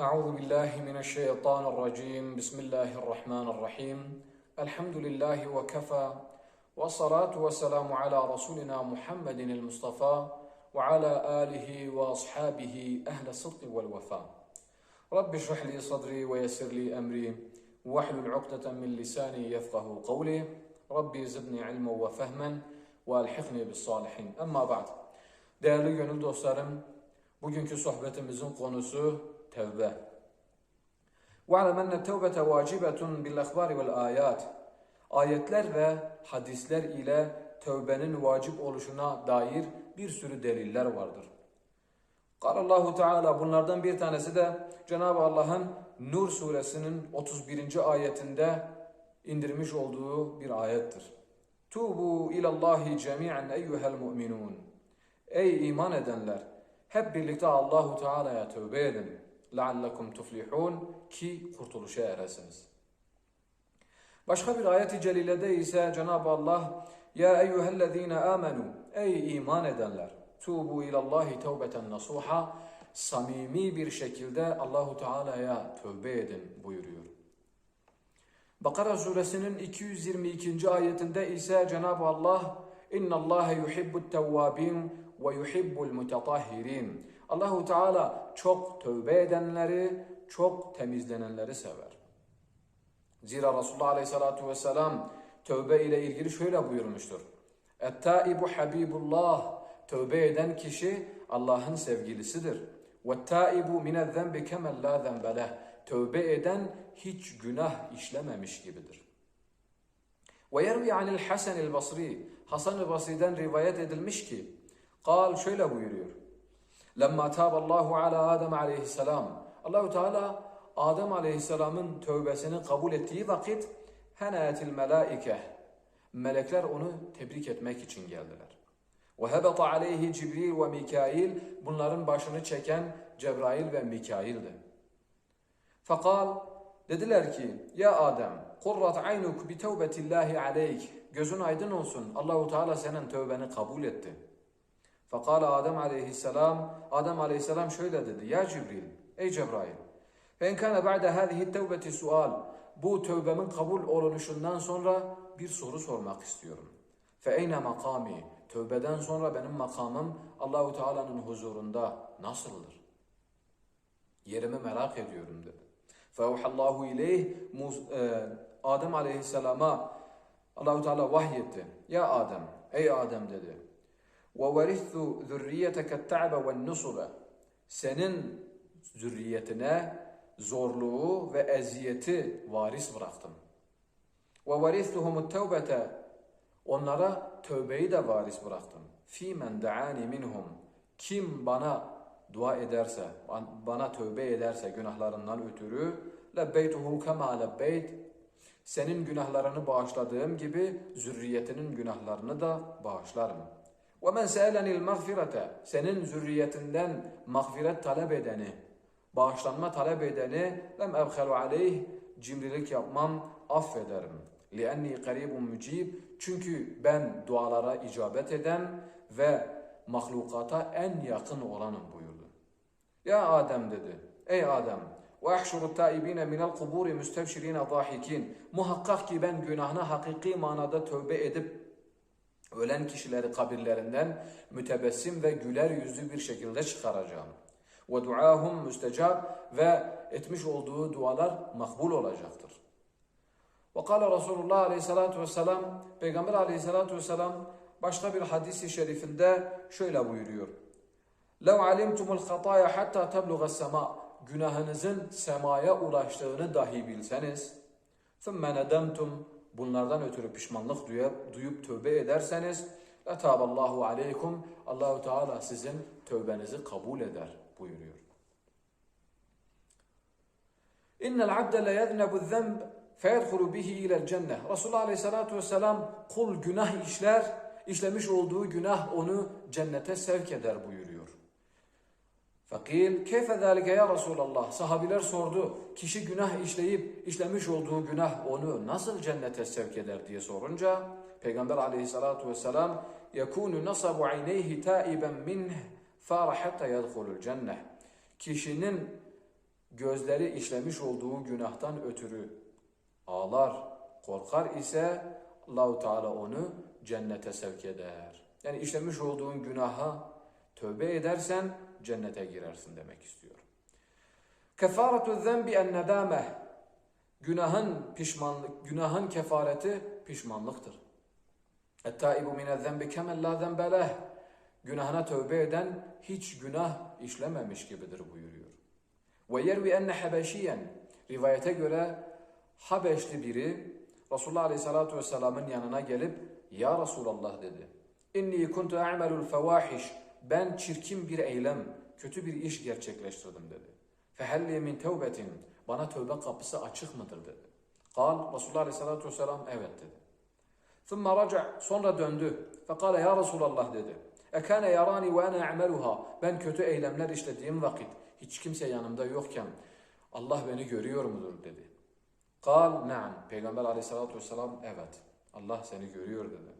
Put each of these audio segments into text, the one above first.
أعوذ بالله من الشيطان الرجيم. بسم الله الرحمن الرحيم. الحمد لله وكفى والصلاة والسلام على رسولنا محمد المصطفى وعلى آله وأصحابه أهل الصدق والوفاء. رب اشرح لي صدري ويسر لي أمري واحلل عقدة من لساني يفقه قولي. ربي زدني علما وفهما وألحقني بالصالحين. أما بعد Değerli gönül dostlarım, bugünkü sohbetimizin konusu tevbe. وَعْلَمْ أَنَّ التَّوْبَةَ وَاجِبَةٌ بِالْأَخْبَارِ وَالْآيَاتِ Ayetler ve hadisler ile tövbenin vacip oluşuna dair bir sürü deliller vardır. Allahu Teala bunlardan bir tanesi de Cenab-ı Allah'ın Nur suresinin 31. ayetinde indirmiş olduğu bir ayettir. Tubu ilallahi cemi'an eyyuhel mu'minun. Ey iman edenler, hep birlikte Allahu Teala'ya tövbe edin. لَعَلَّكُمْ تُفْلِحُونَ Ki kurtuluşa eresiniz. Başka bir ayet-i celilede ise Cenab-ı Allah Ya eyyühellezine amenu Ey iman edenler Tubu ilallahi tevbeten nasuha Samimi bir şekilde Allahu Teala'ya tövbe edin buyuruyor. Bakara suresinin 222. ayetinde ise Cenab-ı Allah İnna Allah yuhibbut tevvabin ve yuhibbul mutatahhirin. Allahu Teala çok tövbe edenleri, çok temizlenenleri sever. Zira Resulullah Aleyhissalatu vesselam tövbe ile ilgili şöyle buyurmuştur. Et-taibu habibullah. Tövbe eden kişi Allah'ın sevgilisidir. Ve-taibu minez-zenbi kemel la zenbeleh. Tövbe eden hiç günah işlememiş gibidir. Ve yervi anil Hasan Basri. Hasan-ı Basri'den rivayet edilmiş ki, Kal şöyle buyuruyor. Lemma taballahu ala Adem aleyhisselam. Allahu Teala Adem aleyhisselamın tövbesini kabul ettiği vakit henetil melaike. Melekler onu tebrik etmek için geldiler. Ve hebeta aleyhi Cibril ve Mikail. Bunların başını çeken Cebrail ve Mikail'di. Fakal dediler ki ya Adem kurrat aynuk bi tevbetillahi aleyk. Gözün aydın olsun. Allahu Teala senin tövbeni kabul etti. Fakala Adem aleyhisselam, Adem aleyhisselam şöyle dedi. Ya Cibril, ey Cebrail. Fe enkâne ba'de hâzihi tevbeti sual. Bu tövbemin kabul olunuşundan sonra bir soru sormak istiyorum. Fe eyne makami. Tövbeden sonra benim makamım Allahu Teala'nın huzurunda nasıldır? Yerimi merak ediyorum dedi. Feuhallahu ileyh Adem aleyhisselama Allahu Teala vahyetti. Ya Adem, ey Adem dedi. وَوَرِثُ ذُرِّيَّتَكَ التَّعْبَ وَالنُّصُبَ Senin zürriyetine zorluğu ve eziyeti varis bıraktım. وَوَرِثُهُمُ التَّوْبَةَ Onlara tövbeyi de varis bıraktım. فِي مَنْ دَعَانِ minhum Kim bana dua ederse, bana tövbe ederse günahlarından ötürü لَبَّيْتُهُ كَمَا لَبَّيْتِ Senin günahlarını bağışladığım gibi zürriyetinin günahlarını da bağışlarım. وَمَنْ سَأَلَنِ الْمَغْفِرَةَ Senin zürriyetinden mağfiret talep edeni, bağışlanma talep edeni lem ebhelu aleyh cimrilik yapmam, affederim. لِأَنِّي قَرِيبٌ mücib Çünkü ben dualara icabet eden ve mahlukata en yakın olanım buyurdu. Ya Adem dedi. Ey Adem وَاَحْشُرُ التَّائِب۪ينَ مِنَ الْقُبُورِ مُسْتَبْشِر۪ينَ ضَاحِك۪ينَ Muhakkak ki ben günahına hakiki manada tövbe edip ölen kişileri kabirlerinden mütebessim ve güler yüzlü bir şekilde çıkaracağım. Ve duahum müstecab ve etmiş olduğu dualar makbul olacaktır. Ve kâle Resulullah aleyhissalatu vesselam, Peygamber aleyhissalatu vesselam başka bir hadisi şerifinde şöyle buyuruyor. لَوْ عَلِمْتُمُ الْخَطَايَ حَتَّى تَبْلُغَ السَّمَاء Günahınızın semaya ulaştığını dahi bilseniz, ثُمَّ نَدَمْتُمْ Bunlardan ötürü pişmanlık duyup, duyup tövbe ederseniz Allahu aleykum Allahu Teala sizin tövbenizi kabul eder buyuruyor. İnnel abde le yeznebu zenb feyedhulu bihi ilel cennet. Resulullah Aleyhisselatü Vesselam kul günah işler, işlemiş olduğu günah onu cennete sevk eder buyuruyor. Fakil keyfe zâlike ya Resulallah. Sahabiler sordu. Kişi günah işleyip işlemiş olduğu günah onu nasıl cennete sevk eder diye sorunca Peygamber aleyhissalatu vesselam yekunu nasabu ayneyhi taiben minh fara hatta yedhulul cenneh. Kişinin gözleri işlemiş olduğu günahtan ötürü ağlar, korkar ise Allahu Teala onu cennete sevk eder. Yani işlemiş olduğun günaha tövbe edersen cennete girersin demek istiyor. Kefaretu zenbi en nedame. Günahın pişmanlık, günahın kefareti pişmanlıktır. Ettaibu mine zenbi kemel la zenbe leh. Günahına tövbe eden hiç günah işlememiş gibidir buyuruyor. Ve yervi enne habeşiyen. Rivayete göre Habeşli biri Resulullah Aleyhisselatü Vesselam'ın yanına gelip Ya Resulallah dedi. İnni kuntu a'melul fevahiş ben çirkin bir eylem, kötü bir iş gerçekleştirdim dedi. Fehelli min tevbetin, bana tövbe kapısı açık mıdır dedi. Kal, Resulullah Aleyhisselatü Vesselam evet dedi. Thumma raca, sonra döndü. Fekale ya Resulallah dedi. Ekane yarani ve ene emeluha. Ben kötü eylemler işlediğim vakit, hiç kimse yanımda yokken, Allah beni görüyor mudur dedi. Kal, naam. Peygamber aleyhissalatü vesselam evet. Allah seni görüyor dedi.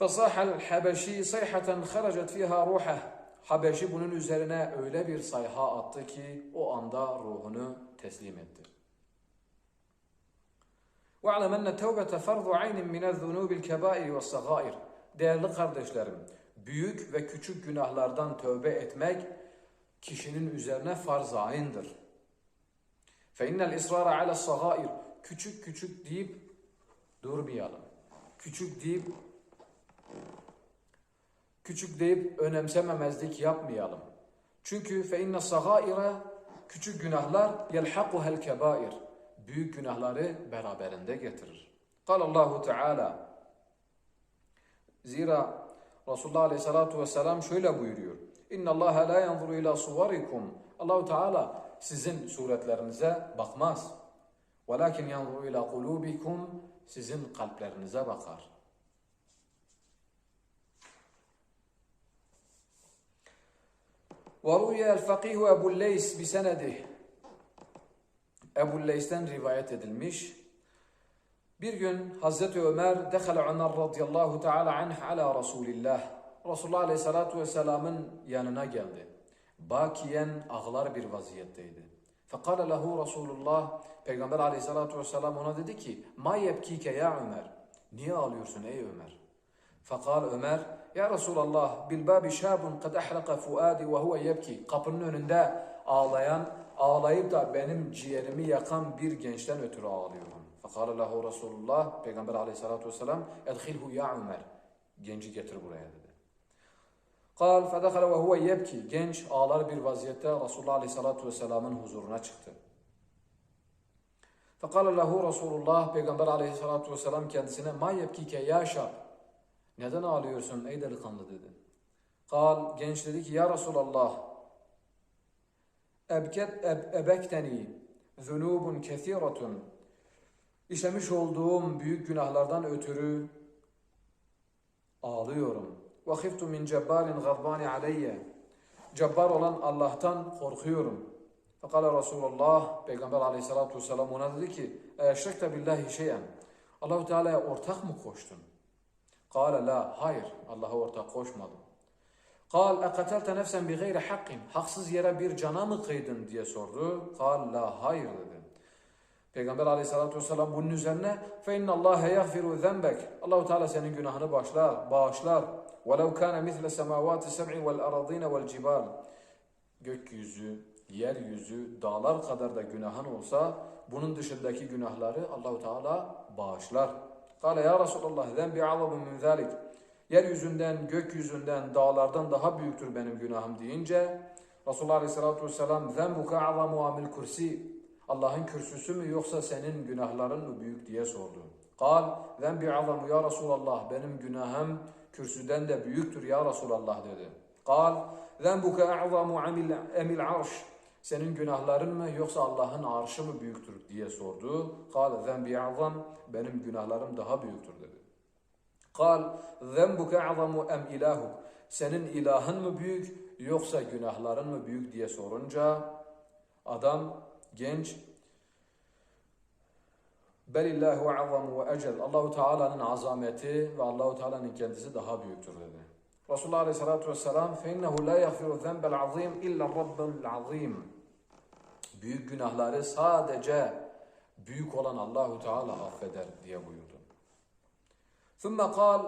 فَصَاحَ الْحَبَشِي صَيْحَةً خَرَجَتْ فِيهَا رُوحَهِ Habeşi bunun üzerine öyle bir sayha attı ki o anda ruhunu teslim etti. وَعْلَمْ أَنَّ تَوْبَةَ فَرْضُ عَيْنٍ مِنَ الذُّنُوبِ الْكَبَائِرِ وَالصَّغَائِرِ Değerli kardeşlerim, büyük ve küçük günahlardan tövbe etmek kişinin üzerine farz-ı aynıdır. فَاِنَّ الْاِسْرَارَ عَلَى الصَّغَائِرِ Küçük küçük deyip durmayalım. Küçük deyip Küçük deyip önemsememezlik yapmayalım. Çünkü fe inne sagaire küçük günahlar yelhaquhel kebair. Büyük günahları beraberinde getirir. Kal Allahu Teala Zira Resulullah Aleyhissalatu vesselam şöyle buyuruyor. İnna Allah la yanzuru ila suvarikum. Allahu Teala sizin suretlerinize bakmaz. Velakin yanzuru ila kulubikum sizin kalplerinize bakar. وروي الفقيه أبو الليث بسنده Ebu Leys'ten rivayet edilmiş. Bir gün Hazreti Ömer dekhala Ömer radıyallahu teala anh ala Resulillah. Resulullah aleyhissalatu vesselamın yanına geldi. Bakiyen ağlar bir vaziyetteydi. Fekale lehu Resulullah. Peygamber aleyhissalatu vesselam ona dedi ki Ma yebkike ya Ömer. Niye ağlıyorsun ey Ömer? Fekal Ömer ya Resulallah bilbabi şabun kad ahlaka fuadi ve huve yebki. Kapının önünde ağlayan ağlayıp da benim ciğerimi yakan bir gençten ötürü ağlıyorum. Fekale lehu Resulullah Peygamber aleyhissalatu vesselam edhilhu ya Ömer. Genci getir buraya dedi. Kal fedekale ve huve yebki. Genç ağlar bir vaziyette Resulullah aleyhissalatu vesselamın huzuruna çıktı. Fekale lehu Resulullah Peygamber aleyhissalatu vesselam kendisine ma yebkike ya şab. Neden ağlıyorsun ey delikanlı dedi. Kal genç dedi ki ya Resulallah ebket eb, ebekteni zunubun kethiratun işlemiş olduğum büyük günahlardan ötürü ağlıyorum. Ve khiftu min cebbarin gadbani aleyye. Cebbar olan Allah'tan korkuyorum. Fekala Resulullah Peygamber aleyhissalatu vesselam ona dedi ki Eşrekte billahi şeyen Allahu Teala'ya ortak mı koştun? Kale la hayır Allah'a ortak koşmadım. Kal ekatelte nefsen bi gayri hakkin. Haksız yere bir cana mı kıydın diye sordu. Kal la hayır dedi. Peygamber aleyhissalatü vesselam bunun üzerine fe inna Allahe yagfiru zenbek. Allahu Teala senin günahını başlar, bağışlar. Misle semavati seb'i vel aradine vel cibal. Gökyüzü, yeryüzü, dağlar kadar da günahın olsa bunun dışındaki günahları Allahu Teala bağışlar. Kale ya Resulallah zenbi azabun min zalik. Yeryüzünden, gökyüzünden, dağlardan daha büyüktür benim günahım deyince Resulullah Aleyhisselatü Vesselam zenbuka azamu amil kursi Allah'ın kürsüsü mü yoksa senin günahların mı büyük diye sordu. Kal zenbi azamu ya Resulallah benim günahım kürsüden de büyüktür ya Resulallah dedi. Kal zenbuka azamu amil emil arş senin günahların mı yoksa Allah'ın arşı mı büyüktür diye sordu. Kal zenbi azam benim günahlarım daha büyüktür dedi. Kal zenbuke azamu em ilahuk. Senin ilahın mı büyük yoksa günahların mı büyük diye sorunca adam genç Belillahu azamu ve ecel. Allahu Teala'nın azameti ve Allahu Teala'nın kendisi daha büyüktür dedi. Resulullah Aleyhisselatü Vesselam innehu la yaghfiru zenbel azim illa rabbel azim. Büyük günahları sadece büyük olan Allahu Teala affeder diye buyurdu. ثُمَّ قال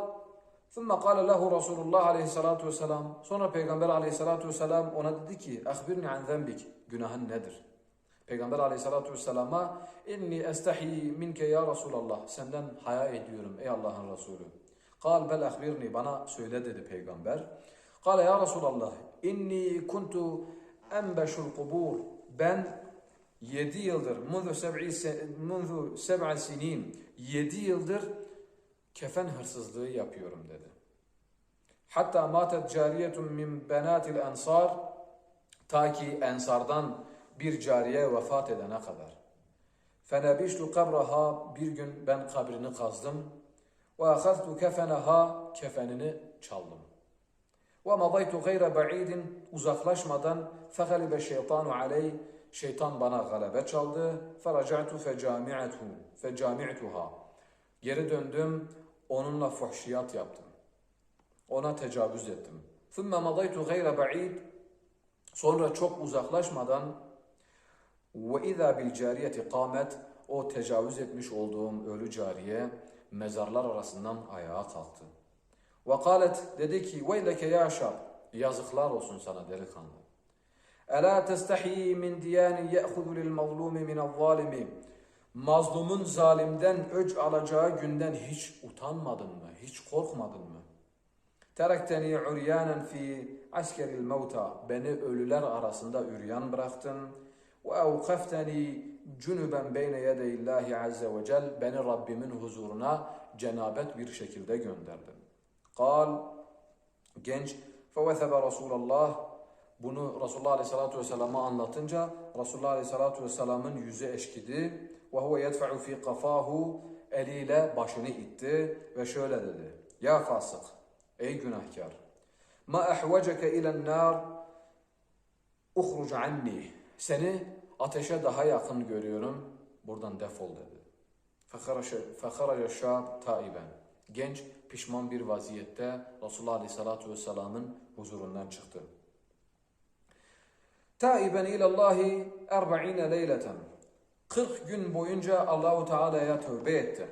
ثُمَّ قال له رسول الله aleyhissalatu vesselam sonra Peygamber aleyhissalatu vesselam ona dedi ki اخبرني عن ذنبك günahın nedir? Peygamber aleyhissalatu vesselama inni estahi minke ya Resulallah senden haya ediyorum ey Allah'ın Resulü. Kal bel ahbirni bana söyle dedi peygamber. Kale ya Resulallah inni kuntu enbeşul kubur ben 7 yıldır munzu seb'a sinin 7 yıldır kefen hırsızlığı yapıyorum dedi. Hatta matet cariyetun min benatil ensar ta ki ensardan bir cariye vefat edene kadar. Fenebiştu kabraha bir gün ben kabrini kazdım. Ve ahaztu kefeneha kefenini çaldım. Ve madaytu gayre ba'idin uzaklaşmadan fegalibe şeytanu aleyh şeytan bana galebe çaldı. Feraca'tu fecami'atu fecami'tuha geri döndüm onunla fuhşiyat yaptım. Ona tecavüz ettim. Thumma madaytu gayre ba'id sonra çok uzaklaşmadan ve izâ bil cariyeti kâmet o tecavüz etmiş olduğum ölü cariye mezarlar arasından ayağa kalktı. Ve kâlet dedi ki veyleke ya şab yazıklar olsun sana delikanlı. Ela testahi min diyani ye'hudu lil mazlumi minel zalimi mazlumun zalimden öc alacağı günden hiç utanmadın mı? Hiç korkmadın mı? Terekteni uryanen fi askeril mevta. Beni ölüler arasında üryan bıraktın. Ve evkafteni cünüben beyne yedeyillahi azze ve cel. Beni Rabbimin huzuruna cenabet bir şekilde gönderdin. Kal, genç, fevethebe Resulallah, bunu Resulullah Aleyhisselatü Vesselam'a anlatınca Resulullah Aleyhisselatü Vesselam'ın yüzü eşkidi ve huve yedfa'u fi kafahu eliyle başını itti ve şöyle dedi. Ya fasık, ey günahkar. Ma ahveceke ilen nar uhruc anni. Seni ateşe daha yakın görüyorum. Buradan defol dedi. Fekaraca şab taiben. Genç pişman bir vaziyette Resulullah Aleyhisselatü Vesselam'ın huzurundan çıktı. Taiben ilallahi erba'ine leyleten. 40 gün boyunca Allahu Teala'ya tövbe etti.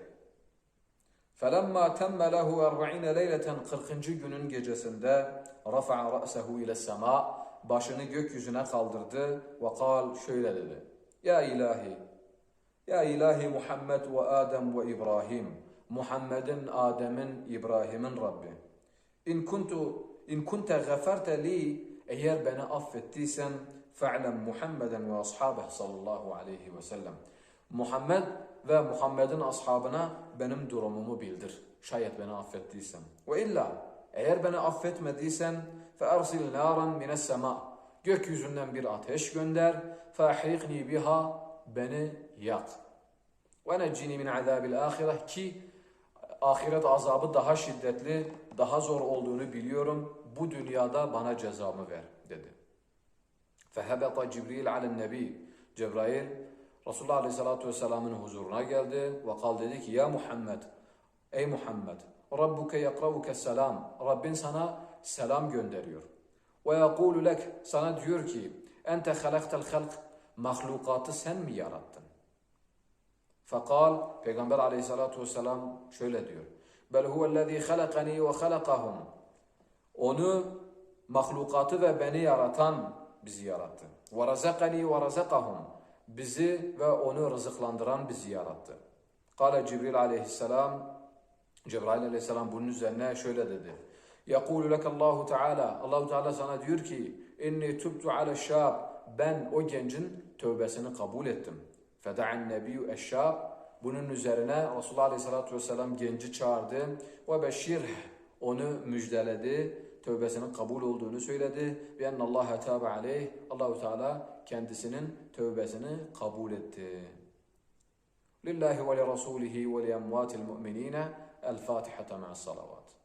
Felemma temme lehu erba'ine leyleten 40. günün gecesinde rafa'a ra'sehu ile sema başını gökyüzüne kaldırdı ve kal şöyle dedi. Ya ilahi, ya ilahi Muhammed ve Adem ve İbrahim. Muhammed'in, Adem'in, İbrahim'in Rabbi. İn kuntu in kunte gaferte li eğer beni affettiysen fe'lem Muhammeden ve ashabeh sallallahu aleyhi ve sellem. Muhammed ve Muhammed'in ashabına benim durumumu bildir. Şayet beni affettiysen. Ve illa eğer beni affetmediysen fe arsil naran mines sema. Gökyüzünden bir ateş gönder. Fe ahrikni biha beni yak. Ve neccini min azabil ahireh ki ahiret azabı daha şiddetli, daha zor olduğunu biliyorum. Bu dünyada bana cezamı ver dedi. Fehebeta Cibril alen nebi. Cebrail Resulullah Aleyhisselatü Vesselam'ın huzuruna geldi ve kal dedi ki ya Muhammed ey Muhammed Rabbuke yakravuke selam Rabbin sana selam gönderiyor. Ve yekulu lek sana diyor ki ente halaktel halk mahlukatı sen mi yarattın? Fekal Peygamber Aleyhisselatü Vesselam şöyle diyor. Bel huvellezî halakani ve halakahum. Onu mahlukatı ve beni yaratan bizi yarattı. Ve razakani ve razakahum. Bizi ve onu rızıklandıran bizi yarattı. Kale Cibril aleyhisselam Cebrail aleyhisselam bunun üzerine şöyle dedi. Yakulu lekallahu teala Allahu Teala sana diyor ki inni tubtu ala şab ben o gencin tövbesini kabul ettim. Feda'an nebiyyü eşşab bunun üzerine Resulullah Aleyhisselatü Vesselam genci çağırdı ve beşir onu müjdeledi tövbesinin kabul olduğunu söyledi ve en Allah tabe aleyh Allahu Teala kendisinin tövbesini kabul etti. Lillahi ve li rasulihi ve li emvatil mu'minine el Fatiha ma'as salavat.